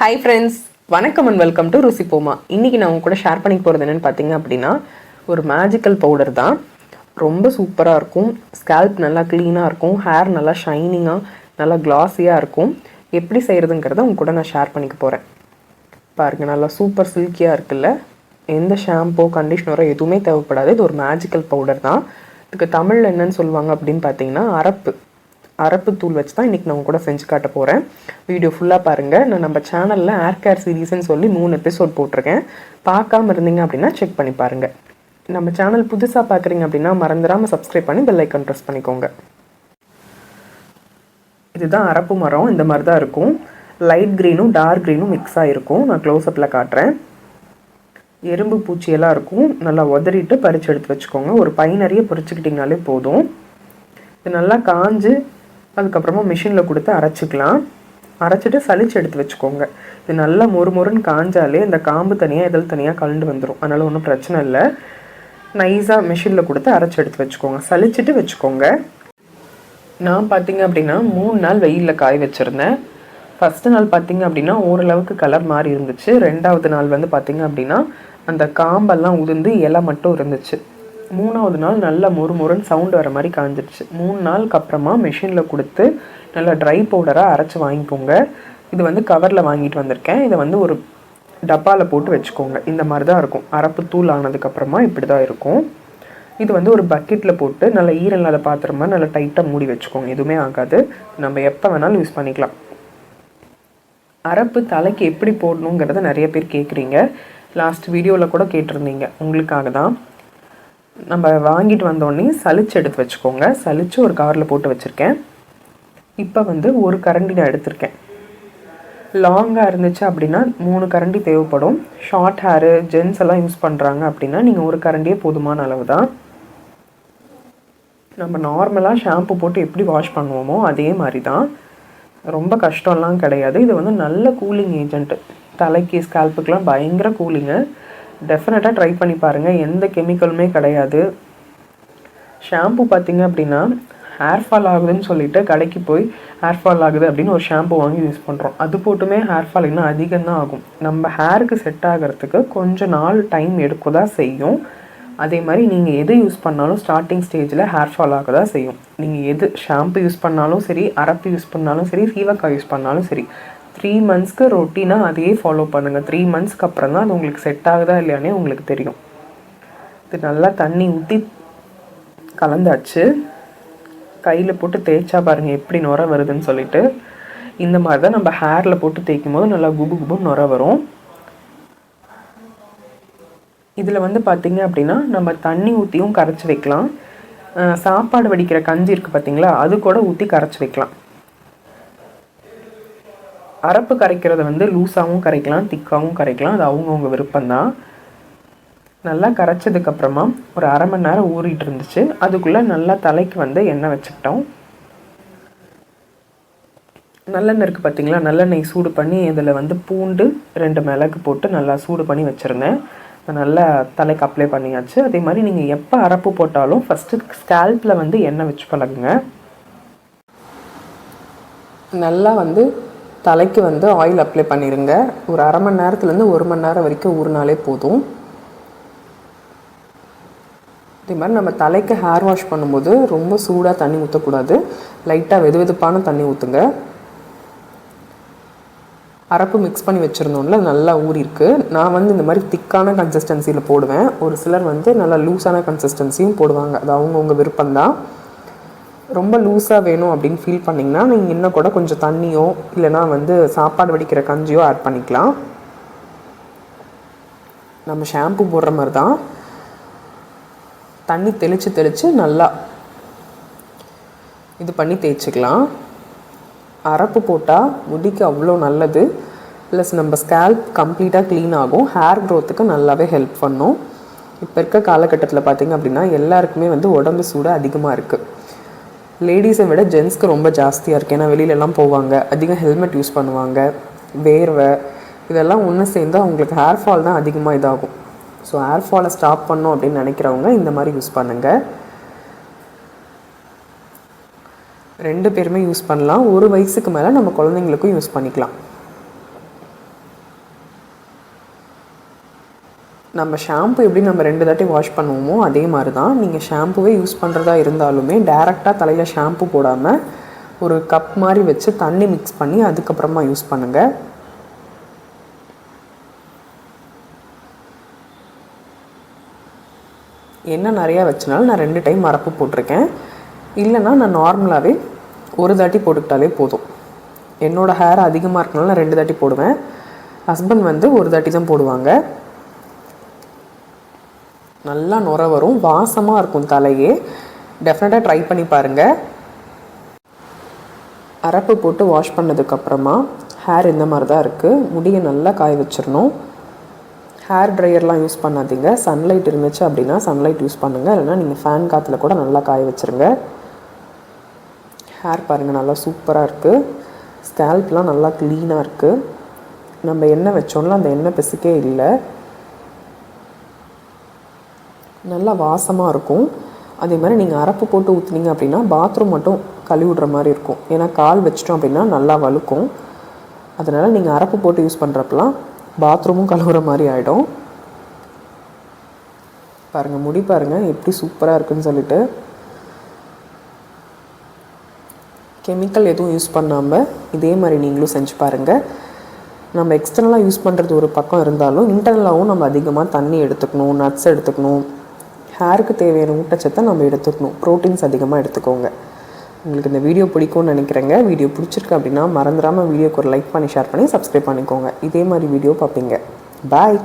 Hi friends வணக்கம் and welcome to ருசி போமா. இன்றைக்கி நான் உங்க கூட ஷேர் பண்ணி போகிறது என்னென்னு பார்த்தீங்க அப்படின்னா ஒரு மேஜிக்கல் பவுடர் தான். ரொம்ப சூப்பராக இருக்கும். ஸ்கேல்ப் நல்லா க்ளீனாக இருக்கும். ஹேர் நல்லா ஷைனிங்காக நல்லா கிளாஸியாக இருக்கும். எப்படி செய்கிறதுங்கிறத உங்க கூட நான் ஷேர் பண்ணிக்க போகிறேன் பாருங்கள் நல்லா சூப்பர் சில்கியாக இருக்குல்ல? எந்த ஷாம்போ கண்டிஷ்னரோ எதுவுமே தேவைப்படாது. இது ஒரு மேஜிக்கல் பவுடர் தான். இதுக்கு தமிழில் என்னன்னு சொல்லுவாங்க அப்படின்னு பார்த்தீங்கன்னா அரப்பு. அரப்பு தூள் வச்சு தான் இன்றைக்கி நான் கூட செஞ்சு காட்ட போகிறேன் வீடியோ ஃபுல்லாக பாருங்கள் நான் நம்ம சேனலில் ஏர் கேர் சீரீஸ்னு சொல்லி மூணு எபிசோட் போட்டிருக்கேன். பார்க்காம இருந்தீங்க அப்படின்னா செக் பண்ணி பாருங்கள் நம்ம சேனல் புதுசாக பார்க்குறீங்க அப்படின்னா மறந்துடாமல் சப்ஸ்கிரைப் பண்ணி பெல் ஐக்கன் ப்ரெஸ் பண்ணிக்கோங்க. இதுதான் அரப்பு மரம். இந்த மாதிரி தான் இருக்கும் லைட் க்ரீனும் டார்க் க்ரீனும் மிக்ஸ் ஆகிருக்கும் நான் க்ளோஸ்அப்பில் காட்டுறேன். எறும்பு பூச்சியெல்லாம் இருக்கும். நல்லா உதறிட்டு பறித்து எடுத்து வச்சுக்கோங்க. ஒரு பை நிறைய பொறிச்சிக்கிட்டிங்கனாலே போதும். இது நல்லா காஞ்சு அதுக்கப்புறமா மிஷினில் கொடுத்து அரைச்சிக்கலாம். அரைச்சிட்டு சளிச்சு எடுத்து வச்சுக்கோங்க. இது நல்லா மொறு மொறுன்னு காஞ்சாலே இந்த காம்பு தனியாக இதழ் தனியாக கலண்டு வந்துடும் அதனால் ஒன்றும் பிரச்சனை இல்லை. நைஸாக மிஷினில் கொடுத்து அரைச்சி எடுத்து வச்சுக்கோங்க. சளிச்சிட்டு வச்சுக்கோங்க. நான் பார்த்தீங்க அப்படின்னா மூணு நாள் வெயிலில் காய வச்சுருந்தேன். ஃபஸ்ட்டு நாள் பார்த்தீங்க அப்படின்னா ஓரளவுக்கு கலர் மாறி இருந்துச்சு. ரெண்டாவது நாள் வந்து பார்த்தீங்க அப்படின்னா அந்த காம்பெல்லாம் உதிர்ந்து இலை மட்டும் இருந்துச்சு. மூணாவது நாள் நல்லா மொறு மொறுன்னு வர மாதிரி காஞ்சிருச்சு. மூணு நாளுக்கு அப்புறமா மிஷினில் கொடுத்து நல்லா ட்ரை பவுடராக அரைச்சி வாங்கிக்கோங்க. இது வந்து கவரில் வாங்கிட்டு வந்திருக்கேன். இதை வந்து ஒரு டப்பாவில் போட்டு வச்சுக்கோங்க. இந்த மாதிரி தான் இருக்கும். அரப்பு தூள் ஆனதுக்கப்புறமா இப்படி தான் இருக்கும். இது வந்து ஒரு பக்கெட்டில் போட்டு நல்லா ஈரல் நல்ல பாத்திரமா நல்லா டைட்டாக மூடி வச்சுக்கோங்க. எதுவுமே ஆகாது. நம்ம எப்போ வேணாலும் யூஸ் பண்ணிக்கலாம். அரப்பு தலைக்கு எப்படி போடணுங்கிறத நிறைய பேர் கேட்குறீங்க லாஸ்ட் வீடியோவில் கூட கேட்டிருந்தீங்க. உங்களுக்காக தான். நம்ம வாங்கிட்டு வந்தோடனே சளிச்சு எடுத்து வச்சுக்கோங்க. சளிச்சு ஒரு கவரில் போட்டு வச்சுருக்கேன். இப்போ வந்து ஒரு கரண்டி நான் எடுத்திருக்கேன். லாங்காக இருந்துச்சு அப்படின்னா மூணு கரண்டி தேவைப்படும். ஷார்ட் ஹேரு ஜென்ஸ் எல்லாம் யூஸ் பண்ணுறாங்க அப்படின்னா நீங்கள் ஒரு கரண்டியே போதுமான அளவு தான் நம்ம நார்மலாக ஷாம்பு போட்டு எப்படி வாஷ் பண்ணுவோமோ அதே மாதிரி தான் ரொம்ப கஷ்டம்லாம் கிடையாது. இது வந்து நல்ல கூலிங் ஏஜென்ட்டு தலைக்கு ஸ்கால்ப்புக்கெலாம் பயங்கர கூலிங்கு டெஃபினட்டாக ட்ரை பண்ணி பாருங்கள் எந்த கெமிக்கலுமே கிடையாது. ஷாம்பு பார்த்தீங்க அப்படின்னா ஹேர் ஃபால் ஆகுதுன்னு சொல்லிட்டு கடைக்கு போய் ஹேர் ஃபால் ஆகுது அப்படின்னு ஒரு ஷாம்பு வாங்கி யூஸ் பண்ணுறோம் அது போட்டுமே ஹேர் ஃபால் இன்னும் அதிகம் தான் ஆகும். நம்ம ஹேருக்கு செட் ஆகிறதுக்கு கொஞ்சம் நாள் டைம் எடுக்க தான் செய்யும். அதே மாதிரி நீங்கள் எது யூஸ் பண்ணாலும் ஸ்டார்டிங் ஸ்டேஜில் ஹேர் ஃபால் ஆக தான் செய்யும். நீங்கள் எது ஷாம்பு யூஸ் பண்ணாலும் சரி அரப்பு யூஸ் பண்ணாலும் சரி சீவக்காய் யூஸ் பண்ணாலும் சரி த்ரீ மந்த்ஸ்க்கு ரொட்டீனாக அதையே ஃபாலோ பண்ணுங்கள் த்ரீ மந்த்ஸ்க்கு அப்புறம் தான் அது உங்களுக்கு செட் ஆகுதா இல்லையானே உங்களுக்கு தெரியும். இது நல்லா தண்ணி ஊற்றி கலந்தாச்சு. கையில் போட்டு தேய்ச்சா பாருங்கள் எப்படி நுர வருதுன்னு சொல்லிட்டு. இந்த மாதிரி தான் நம்ம ஹேரில் போட்டு தேய்க்கும் போது நல்லா குபு குபுன்னு நுர வரும். இதில் வந்து பார்த்திங்க அப்படின்னா நம்ம தண்ணி ஊற்றியும் கரைச்சி வைக்கலாம். சாப்பாடு வடிக்கிற கஞ்சி இருக்குது பார்த்தீங்களா அது கூட ஊற்றி கரைச்சி வைக்கலாம். அரப்பு கரைக்கிறத வந்து லூஸாகவும் கரைக்கலாம் திக்காகவும் கரைக்கலாம். அது அவங்கவுங்க விருப்பம்தான். நல்லா கரைச்சதுக்கப்புறமா ஒரு அரை மணி நேரம் ஊறிட்டு இருந்துச்சு. அதுக்குள்ளே நல்லா தலைக்கு வந்து எண்ணெய் வச்சுக்கிட்டோம். நல்லெண்ணெய் இருக்குது பார்த்தீங்களா நல்லெண்ணெய் சூடு பண்ணி இதில் வந்து பூண்டு ரெண்டு மிளகு போட்டு நல்லா சூடு பண்ணி வச்சுருந்தேன் நல்லா தலைக்கு அப்ளை பண்ணியாச்சு. அதே மாதிரி நீங்கள் எப்போ அரப்பு போட்டாலும் ஃபஸ்ட்டு ஸ்கேல்பில் வந்து எண்ணெய் வச்சு பழகுங்க. நல்லா வந்து தலைக்கு வந்து ஆயில் அப்ளை பண்ணிடுங்க ஒரு அரை மணி நேரத்துலேருந்து ஒரு மணி நேரம் வரைக்கும் ஊறினாலே போதும். இதே மாதிரி நம்ம தலைக்கு ஹேர் வாஷ் பண்ணும்போது ரொம்ப சூடாக தண்ணி ஊற்றக்கூடாது லைட்டாக வெது வெதுப்பான தண்ணி ஊற்றுங்க அரப்பு மிக்ஸ் பண்ணி வச்சுருந்தோம்ல நல்லா ஊறிருக்கு நான் வந்து இந்த மாதிரி திக்கான கன்சிஸ்டன்சியில் போடுவேன். ஒரு சிலர் வந்து நல்லா லூஸான கன்சிஸ்டன்சியும் போடுவாங்க. அது அவங்கவுங்க விருப்பம்தான். ரொம்ப லூஸாக வேணும் அப்படின்னு ஃபீல் பண்ணிங்கன்னா நீங்கள் இன்னும் கூட கொஞ்சம் தண்ணியோ இல்லைனா வந்து சாப்பாடு வடிக்கிற கஞ்சியோ ஆட் பண்ணிக்கலாம். நம்ம ஷாம்பு போடுற மாதிரி தான் தண்ணி தெளித்து தெளித்து நல்லா இது பண்ணி தேய்ச்சிக்கலாம். அரப்பு போட்டால் முடிக்கு அவ்வளோ நல்லது. ப்ளஸ் நம்ம ஸ்கேல்ப் கம்ப்ளீட்டாக க்ளீன் ஆகும். ஹேர் க்ரோத்துக்கு நல்லாவே ஹெல்ப் பண்ணும். இப்போ இருக்க காலகட்டத்தில் பார்த்திங்க அப்படின்னா எல்லாருக்குமே வந்து உடம்பு சூடு அதிகமாக இருக்குது லேடிஸை விட ஜென்ஸ்க்கு ரொம்ப ஜாஸ்தியாக இருக்குது ஏன்னா வெளியிலலாம் போவாங்க. அதிகம் ஹெல்மெட் யூஸ் பண்ணுவாங்க. வேர்வை இதெல்லாம் ஒன்று சேர்ந்து அவங்களுக்கு ஹேர் ஃபால் தான் அதிகமாக இதாகும். ஸோ ஹேர் ஃபாலை ஸ்டாப் பண்ணோம் அப்படின்னு நினைக்கிறவங்க இந்த மாதிரி யூஸ் பண்ணுங்கள் ரெண்டு பேருமே யூஸ் பண்ணலாம். ஒரு வயசுக்கு மேலே நம்ம குழந்தைங்களுக்கும் யூஸ் பண்ணிக்கலாம். நம்ம ஷாம்பு எப்படி நம்ம ரெண்டு தாட்டி வாஷ் பண்ணுவோமோ அதே மாதிரி தான் நீங்கள் ஷாம்புவே யூஸ் பண்ணுறதா இருந்தாலுமே டேரெக்டாக தலையில் ஷாம்பு போடாமல் ஒரு கப் மாதிரி வச்சு தண்ணி மிக்ஸ் பண்ணி அதுக்கப்புறமா யூஸ் பண்ணுங்கள் என்ன நிறையா வச்சனால நான் ரெண்டு டைம் மரப்பு போட்டிருக்கேன். இல்லைன்னா நான் நார்மலாகவே ஒரு தாட்டி போட்டுக்கிட்டாலே போதும். என்னோடய ஹேர் அதிகமாக இருக்கனால நான் ரெண்டு தாட்டி போடுவேன். ஹஸ்பண்ட் வந்து ஒரு தாட்டி தான் போடுவாங்க. நல்லா நுர வரும். வாசமாக இருக்கும் தலையே. டெஃபினட்டாக ட்ரை பண்ணி பாருங்கள் அரப்பு போட்டு வாஷ் பண்ணதுக்கப்புறமா ஹேர் இந்த மாதிரி தான் இருக்குது முடியை நல்லா காய வச்சிடணும். ஹேர் ட்ரையர்லாம் யூஸ் பண்ணாதீங்க. சன்லைட் இருந்துச்சு அப்படின்னா சன்லைட் யூஸ் பண்ணுங்கள் இல்லைனா நீங்கள் ஃபேன் காற்றுல கூட நல்லா காய வச்சுருங்க. ஹேர் பாருங்கள் நல்லா சூப்பராக இருக்குது ஸ்கேல்ப்லாம் நல்லா க்ளீனாக இருக்குது நம்ம எண்ணெய் வச்சோம்ல அந்த எண்ணெய் பிசுக்கே இல்லை. நல்லா வாசமாக இருக்கும். அதே மாதிரி நீங்கள் அரப்பு போட்டு ஊற்றுனீங்க அப்படின்னா பாத்ரூம் மட்டும் கழுவி விடுற மாதிரி இருக்கும். ஏன்னா கால் வச்சிட்டோம் அப்படின்னா நல்லா வழுக்கும். அதனால் நீங்கள் அரப்பு போட்டு யூஸ் பண்ணுறப்பலாம் பாத்ரூமும் கழுவுற மாதிரி ஆகிடும் பாருங்கள் முடி பாருங்கள் எப்படி சூப்பராக இருக்குன்னு சொல்லிட்டு. கெமிக்கல் எதுவும் யூஸ் பண்ணாமல் இதே மாதிரி நீங்களும் செஞ்சு பாருங்கள் நம்ம எக்ஸ்டர்னலாக யூஸ் பண்ணுறது ஒரு பக்கம் இருந்தாலும் இன்டர்னலாகவும் நம்ம அதிகமாக தண்ணி எடுத்துக்கணும் நட்ஸ் எடுத்துக்கணும். ஹேருக்கு தேவையான ஊட்டச்சத்தை நம்ம எடுத்துக்கணும் ப்ரோட்டீன்ஸ் அதிகமாக எடுத்துக்கோங்க. உங்களுக்கு இந்த வீடியோ பிடிக்கும்னு நினைக்கிறேங்க. வீடியோ பிடிச்சிருக்கு அப்படின்னா மறந்துடாமல் வீடியோக்கு ஒரு லைக் பண்ணி ஷேர் பண்ணி சப்ஸ்கிரைப் பண்ணிக்கோங்க. இதே மாதிரி வீடியோ பார்ப்பீங்க. பாய்